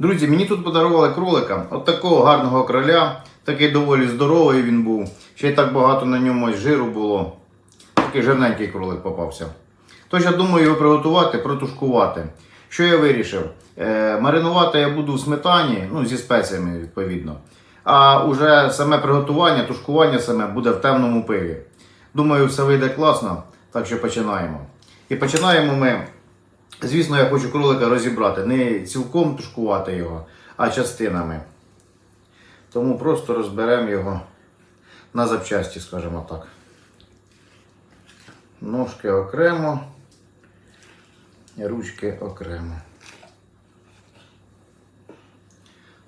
Друзі, мені тут подарували кролика, от такого гарного кроля, такий доволі здоровий він був. Ще й так багато на ньому жиру було. Такий жирненький кролик попався. Тож я думаю його приготувати, протушкувати. Що я вирішив? Е, маринувати я буду в сметані, ну зі спеціями відповідно. А уже саме приготування, тушкування саме буде в темному пиві. Думаю, все вийде класно, так що починаємо. І починаємо ми Звісно, я хочу кролика розібрати, не цілком тушкувати його, а частинами. Тому просто розберемо його на запчасті, скажімо так. Ножки окремо, ручки окремо.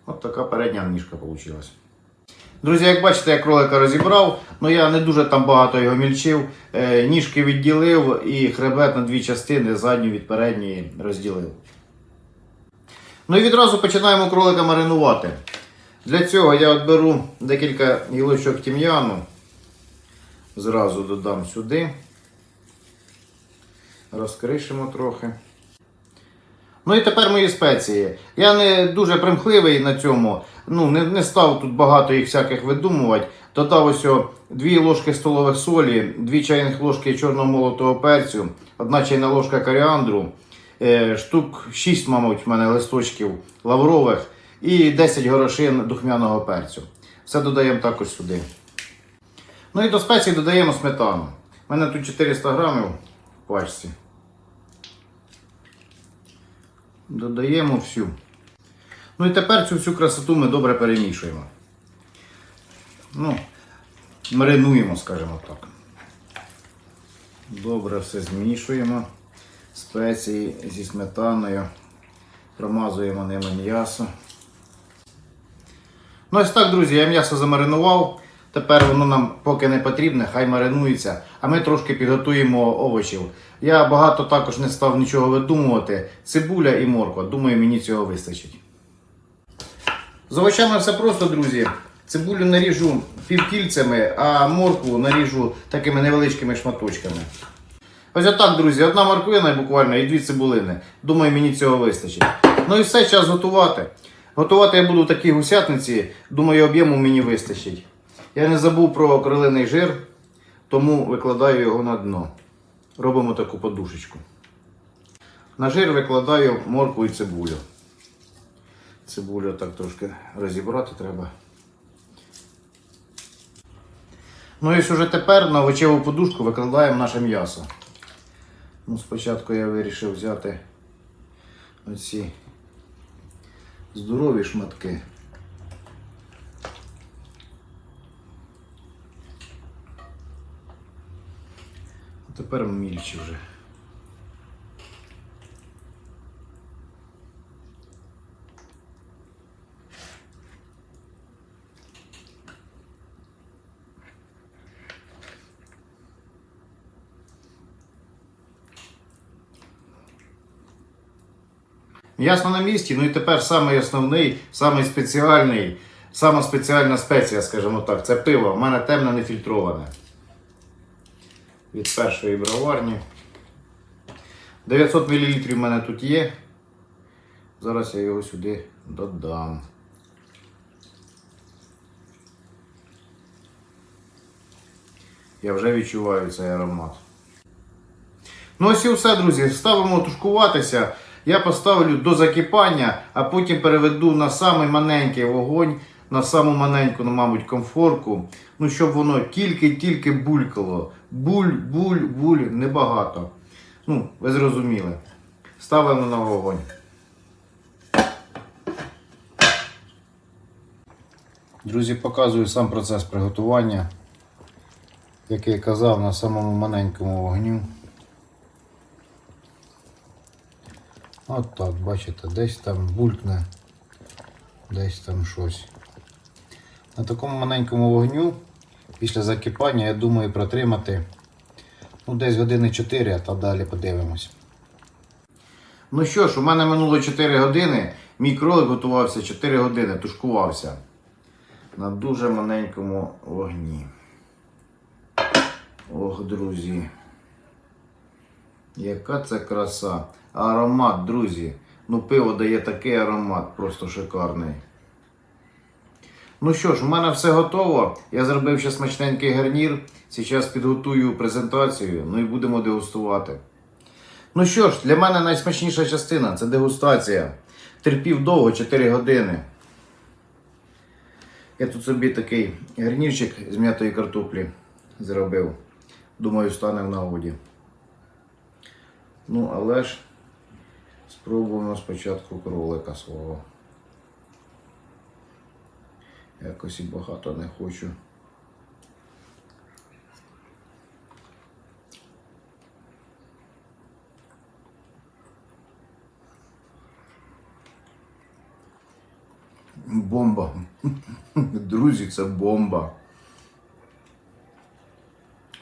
От така передня ніжка вийшла. Друзі, як бачите, я кролика розібрав, але я не дуже там багато його мільчив. Е, ніжки відділив і хребет на дві частини, задню від передньої розділив. Ну і відразу починаємо кролика маринувати. Для цього я беру декілька гілочок тім'яну. Зразу додам сюди. Розкришимо трохи. Ну і тепер мої спеції. Я не дуже примхливий на цьому. Ну, не, не став тут багато їх всяких видумувати. Додав ось 2 ложки столових солі, 2 чайних ложки чорного молотого перцю, 1 чайна ложка коріандру, е, штук 6, мабуть, в мене листочків лаврових і 10 горошин духмяного перцю. Все додаємо також сюди. Ну і до спецій додаємо сметану. У мене тут 400 грамів в пачці. Додаємо всю. Ну і тепер цю всю красоту ми добре перемішуємо. Ну, маринуємо, скажімо так. Добре все змішуємо. Спеції зі сметаною. Промазуємо ними м'ясо. Ну ось так, друзі, я м'ясо замаринував. Тепер воно нам поки не потрібне, хай маринується, а ми трошки підготуємо овочів. Я багато також не став нічого видумувати. Цибуля і морква. Думаю, мені цього вистачить. З овочами все просто, друзі. Цибулю наріжу півкільцями, а моркву наріжу такими невеличкими шматочками. Ось отак, друзі, одна морквина буквально і дві цибулини. Думаю, мені цього вистачить. Ну і все, час готувати. Готувати я буду в такій гусятниці, думаю, об'єму мені вистачить. Я не забув про кролиний жир, тому викладаю його на дно. Робимо таку подушечку. На жир викладаю моркву і цибулю. Цибулю так трошки розібрати треба. Ну і уже тепер на овочеву подушку викладаємо наше м'ясо. Ну, спочатку я вирішив взяти оці здорові шматки. Тепер мільчі вже. М'ясо на місці, ну і тепер самий основний, самий спеціальний, сама спеціальна спеція, скажімо так, це пиво. У мене темне нефільтроване. Від першої броварні. 900 мл в мене тут є. Зараз я його сюди додам. Я вже відчуваю цей аромат. Ну ось і все, друзі. Ставимо тушкуватися. Я поставлю до закипання, а потім переведу на самий маленький вогонь, на саму маленьку, ну, мабуть, комфорку. Ну, щоб воно тільки-тільки булькало. Буль, буль, буль, небагато. Ну, ви зрозуміли. Ставимо на вогонь. Друзі, показую сам процес приготування. Як я казав, на самому маленькому вогню. От так, бачите, десь там булькне, десь там щось. На такому маленькому вогню після закипання, я думаю, протримати ну, десь години 4, а та далі подивимось. Ну що ж, у мене минуло 4 години. Мій кролик готувався 4 години, тушкувався на дуже маленькому вогні. Ох, друзі. Яка це краса. Аромат, друзі. Ну, пиво дає такий аромат, просто шикарний. Ну що ж, у мене все готово. Я зробив ще смачненький гарнір. Зараз підготую презентацію, ну і будемо дегустувати. Ну що ж, для мене найсмачніша частина це дегустація. Терпів довго 4 години. Я тут собі такий гарнірчик з м'ятої картоплі зробив. Думаю, стане в нагоді. Ну, але ж спробуємо спочатку кролика свого. Якось і багато не хочу. Бомба. Друзі, це бомба.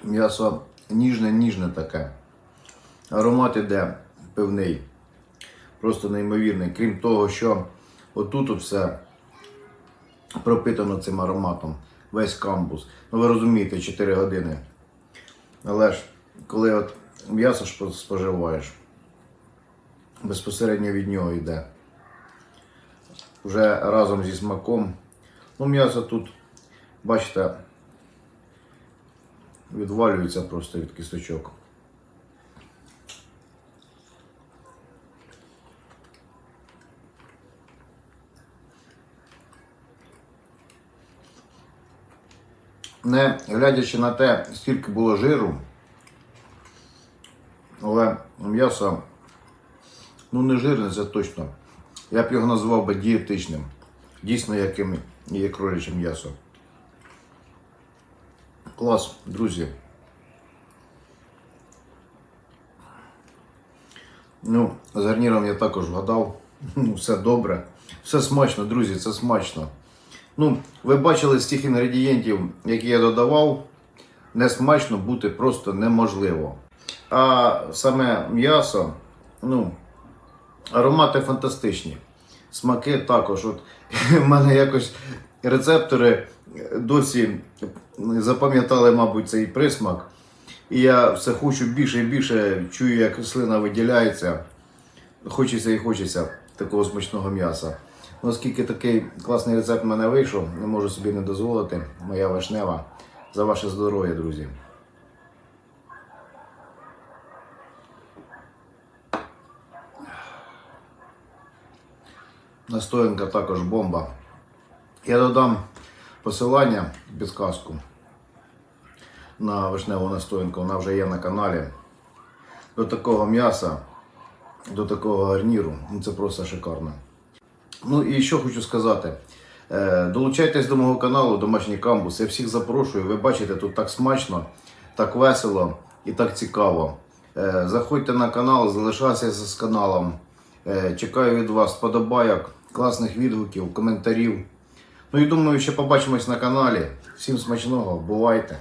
М'ясо ніжне-ніжне таке. Аромат іде пивний. Просто неймовірний. Крім того, що отут от все пропитано цим ароматом. Весь камбус. Ну ви розумієте, 4 години. Але ж, коли от м'ясо споживаєш, безпосередньо від нього йде. Вже разом зі смаком. Ну, м'ясо тут, бачите, відвалюється просто від кісточок. Не глядячи на те, скільки було жиру, але м'ясо, ну не жирне, це точно. Я б його назвав би дієтичним. Дійсно, яким є кроляче м'ясо. Клас, друзі. Ну, з гарніром я також вгадав. Ну, все добре. Все смачно, друзі, це смачно. Ну, ви бачили з тих інгредієнтів, які я додавав, не смачно бути просто неможливо. А саме м'ясо, ну, аромати фантастичні. Смаки також. От, в мене якось рецептори досі запам'ятали, мабуть, цей присмак. І я все хочу більше і більше чую, як слина виділяється. Хочеться і хочеться такого смачного м'яса. Оскільки такий класний рецепт в мене вийшов, не можу собі не дозволити. Моя вишнева. За ваше здоров'я, друзі. Настоянка також бомба. Я додам посилання підсказку на вишневу настоянку, вона вже є на каналі. До такого м'яса, до такого гарніру. Ну, це просто шикарно. Ну і що хочу сказати. Е, Долучайтесь до мого каналу Домашній камбус. Я всіх запрошую. Ви бачите, тут так смачно, так весело і так цікаво. Е, Заходьте на канал, залишайтеся з каналом. Е, Чекаю від вас подобайок, класних відгуків, коментарів. Ну і думаю, ще побачимось на каналі. Всім смачного, бувайте!